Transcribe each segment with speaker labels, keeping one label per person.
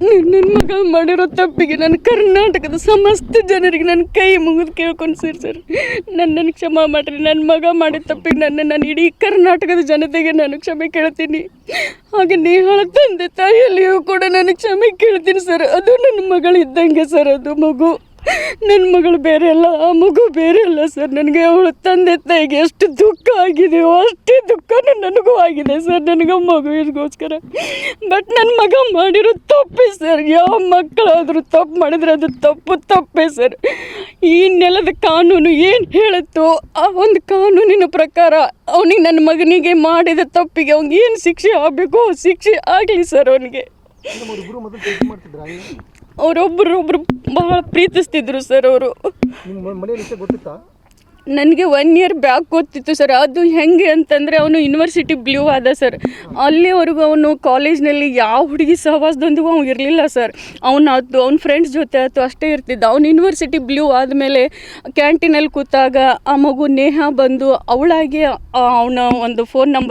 Speaker 1: ನನ್ನ ಮಗ ಮಾಡಿರೋ ತಪ್ಪಿಗೆ ನನ್ನ ಕರ್ನಾಟಕದ ಸಮಸ್ತ ಜನರಿಗೆ ನನ್ನ ಕೈ ಮುಗಿದು ಕೇಳ್ಕೊಂಡು ಸರ್ ನನ್ನನ್ನು ಕ್ಷಮ ಮಾಡಿರಿ. ನನ್ನ ಮಗ ಮಾಡಿದ ತಪ್ಪಿಗೆ ನನ್ನ ನಾನು ಇಡೀ ಕರ್ನಾಟಕದ ಜನತೆಗೆ ನಾನು ಕ್ಷಮೆ ಕೇಳ್ತೀನಿ. ಹಾಗೆ ನೇಹಾಳ ತಂದೆ ತಾಯಿಯಲ್ಲಿಯೂ ಕೂಡ ನಾನು ಕ್ಷಮೆ ಕೇಳ್ತೀನಿ ಸರ್. ಅದು ನನ್ನ ಮಗಳಿದ್ದಂಗೆ ಸರ್, ಅದು ಮಗು. ನನ್ನ ಮಗಳು ಬೇರೆ ಅಲ್ಲ, ಆ ಮಗು ಬೇರೆ ಅಲ್ಲ ಸರ್. ನನಗೆ ಅವಳು ತಂದೆ ತಾಯಿಗೆ ಎಷ್ಟು ದುಃಖ ಆಗಿದೆಯೋ ಅಷ್ಟೇ ದುಃಖನೂ ನನಗೂ ಆಗಿದೆ ಸರ್. ನನಗೆ ಮಗುವಿಗೋಸ್ಕರ ಬಟ್ ನನ್ನ ಮಗ ಮಾಡಿರೋ ತಪ್ಪೇ ಸರ್. ಯಾವ ಮಕ್ಕಳಾದರೂ ತಪ್ಪು ಮಾಡಿದ್ರೆ ಅದು ತಪ್ಪು ತಪ್ಪೇ ಸರ್. ಈ ನೆಲದ ಕಾನೂನು ಏನು ಹೇಳುತ್ತೋ ಆ ಒಂದು ಕಾನೂನಿನ ಪ್ರಕಾರ ಅವನಿಗೆ ನನ್ನ ಮಗನಿಗೆ ಮಾಡಿದ ತಪ್ಪಿಗೆ ಅವ್ನಿಗೆ ಏನು ಶಿಕ್ಷೆ ಆಗಬೇಕು ಶಿಕ್ಷೆ ಆಗಲಿ ಸರ್ ಅವನಿಗೆ.
Speaker 2: ಮಾಡ್ತಿದ್ರ?
Speaker 1: ಅವರೊಬ್ಬರೊಬ್ಬರು ಬಹಳ ಪ್ರೀತಿಸ್ತಿದ್ರು ಸರ್ ಅವರು. ನನಗೆ ಒನ್ ಇಯರ್ ಬ್ಯಾಕ್ ಗೊತ್ತಿತ್ತು ಸರ್. ಅದು ಹೆಂಗೆ ಅಂತಂದರೆ ಅವನು ಯೂನಿವರ್ಸಿಟಿ ಬ್ಲೂ ಆದ ಸರ್. ಅಲ್ಲಿವರೆಗೂ ಅವನು ಕಾಲೇಜ್ನಲ್ಲಿ ಯಾವ ಹುಡುಗಿ ಸಹವಾಸದೊಂದಿಗೂ ಅವ್ನು ಇರಲಿಲ್ಲ ಸರ್. ಅವನು ಅದು ಅವ್ನ ಫ್ರೆಂಡ್ಸ್ ಜೊತೆ ಆಯ್ತು ಅಷ್ಟೇ ಇರ್ತಿದ್ದ. ಅವ್ನು ಯೂನಿವರ್ಸಿಟಿ ಬ್ಲೂ ಆದಮೇಲೆ ಕ್ಯಾಂಟೀನಲ್ಲಿ ಕೂತಾಗ ಆ ಮಗು ನೇಹ ಬಂದು ಅವಳಾಗಿ ಅವನ ಒಂದು ಫೋನ್ ನಂಬರ್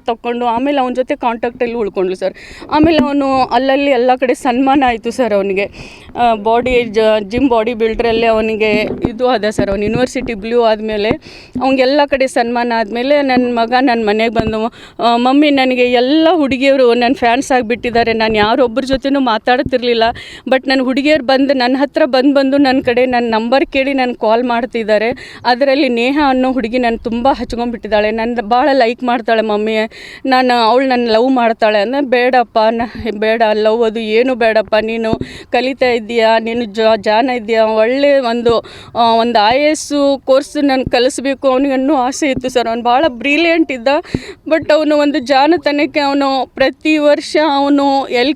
Speaker 1: ತಗೊಂಡು ಆಮೇಲೆ ಅವನ ಜೊತೆ ಕಾಂಟ್ಯಾಕ್ಟಲ್ಲಿ ಉಳ್ಕೊಂಡ್ಲು ಸರ್ ಆಮೇಲೆ ಅವನು ಅಲ್ಲಲ್ಲಿ ಎಲ್ಲ ಕಡೆ ಸನ್ಮಾನ ಆಯಿತು ಸರ್ ಅವನಿಗೆ. ಬಾಡಿ ಜಿಮ್ ಬಾಡಿ ಬಿಲ್ಡ್ರಲ್ಲೇ ಅವನಿಗೆ ಇದು ಅದ ಸರ್ ಅವನು ಯೂನಿವರ್ಸಿಟಿ ಬ್ಲೂ ಆದಮೇಲೆ ಅವ್ನಿಗೆಲ್ಲ ಕಡೆ ಸನ್ಮಾನ ಆದಮೇಲೆ ನನ್ನ ಮಗ ನನ್ನ ಮನೆಗೆ ಬಂದು ಮಮ್ಮಿ, ನನಗೆ ಎಲ್ಲ ಹುಡುಗಿಯರು ನನ್ನ ಫ್ಯಾನ್ಸ್ ಆಗಿಬಿಟ್ಟಿದ್ದಾರೆ. ನಾನು ಯಾರೊಬ್ಬರ ಜೊತೆನೂ ಮಾತಾಡ್ತಿರ್ಲಿಲ್ಲ. ಬಟ್ ನನ್ನ ಹುಡುಗಿಯರು ಬಂದು ನನ್ನ ಹತ್ರ ಬಂದು ಬಂದು ನನ್ನ ಕಡೆ ನನ್ನ ನಂಬರ್ ಕೇಳಿ ನಾನು ಕಾಲ್ ಮಾಡ್ತಿದ್ದಾರೆ. ಅದರಲ್ಲಿ ನೇಹ ಅನ್ನೋ ಹುಡುಗಿ ನಾನು ತುಂಬ ಹಚ್ಕೊಂಡ್ಬಿಟ್ಟಿದ್ದಾಳೆ. ನನ್ನ ಭಾಳ ಲೈಕ್ ಮಾಡ್ತಾಳೆ ಮಮ್ಮಿ ನಾನು ಅವಳು ನನ್ನ ಲವ್ ಮಾಡ್ತಾಳೆ ಅಂದರೆ, ಬೇಡಪ್ಪ, ನ, ಬೇಡ, ಲವ್ ಅದು ಏನು ಬೇಡಪ್ಪ, ನೀನು ಕಲಿತಾ ಇದ್ದೀಯಾ, ನೀನು ಜಾನ ಇದೆಯಾ ಒಳ್ಳೆ ಒಂದು ಒಂದು ಐ ಎಸ್ಸು ಕೋರ್ಸ್ ನಾನು ಕಲಿಸ್ಬೇಕು, ಅವನಿಗೆ ಅನ್ನೋ ಆಸೆ ಇತ್ತು ಸರ್. ಅವ್ನು ಭಾಳ ಬ್ರಿಲಿಯಂಟ್ ಇದ್ದ ಬಟ್ ಅವನು ಒಂದು ಜಾನತನಕ್ಕೆ ಅವನು ಪ್ರತಿ ವರ್ಷ ಅವನು ಎಲ್